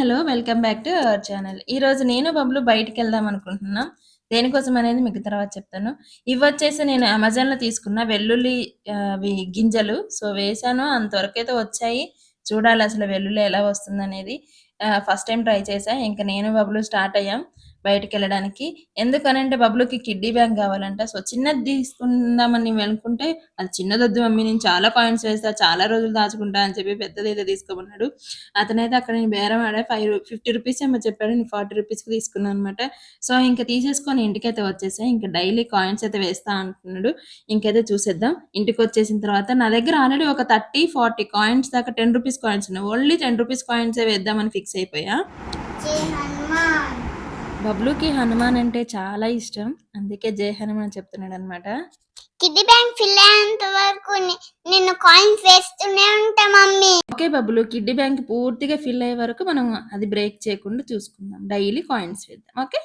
Hello welcome back to our channel. ఈ రోజు నేను బబ్లు బయటికి వెళ్దాం అనుకుంటున్నాం. దేనికోసం అనేది మీకు తర్వాత చెప్తాను. ఇవి వచ్చేసి నేను అమెజాన్లో తీసుకున్న వెల్లుల్లి గింజలు. సో వేసాను. అంతవరకు అయితే వచ్చాయి. చూడాలి అసలు వెల్లుల్లి ఎలా వస్తుంది అనేది ఫస్ట్ టైం ట్రై చేసా ఇంకా నేను బబ్లు స్టార్ట్ అయ్యాం. బయటికి వెళ్ళడానికి ఎందుకనంటే బబ్లుకి కిడ్నీ బ్యాంక్ కావాలంట. సో చిన్నది తీసుకుందామని అనుకుంటే అది చిన్నదొద్దు మమ్మీ. నేను చాలా కాయిన్స్ వేస్తా చాలా రోజులు దాచుకుంటా అని చెప్పి పెద్దది అయితే తీసుకోమన్నాడు అతనైతే అక్కడ నేను బేరం ఆడే ఫైవ్ ఫిఫ్టీ రూపీస్ ఏమో చెప్పాడు. నేను ఫార్టీ రూపీస్కి తీసుకున్నాను అనమాట సో ఇంకా తీసేసుకొని ఇంటికైతే వచ్చేసా. ఇంకా డైలీ కాయిన్స్ అయితే వేస్తా అంటున్నాడు. ఇంకైతే చూసేద్దాం. ఇంటికి వచ్చేసిన తర్వాత నా దగ్గర ఆల్రెడీ ఒక థర్టీ ఫార్టీ కాయిన్స్ దాకా టెన్ రూపీస్ కాయిన్స్ ఉన్నాయి. ఓన్లీ టెన్ రూపీస్ కాయిన్సే వేద్దామని ఫిక్స్ అయిపోయా. బబ్లుకి హనుమాన్ అంటే చాలా ఇష్టం. అందుకే జై హనుమాన్ చెప్తున్నాడు అనమాట కిడ్నీ బ్యాంక్ ఫిల్ అయ్యేంత వరకు నేను కాయిన్స్ వేస్తూనే ఉంటా మమ్మీ. ఓకే బబ్బులు కిడ్నీ బ్యాంక్ పూర్తిగా ఫిల్ అయ్యే వరకు మనం అది బ్రేక్ చేయకుండా చూసుకుందాం. డైలీ కాయిన్స్ వేద్దాం. ఓకే?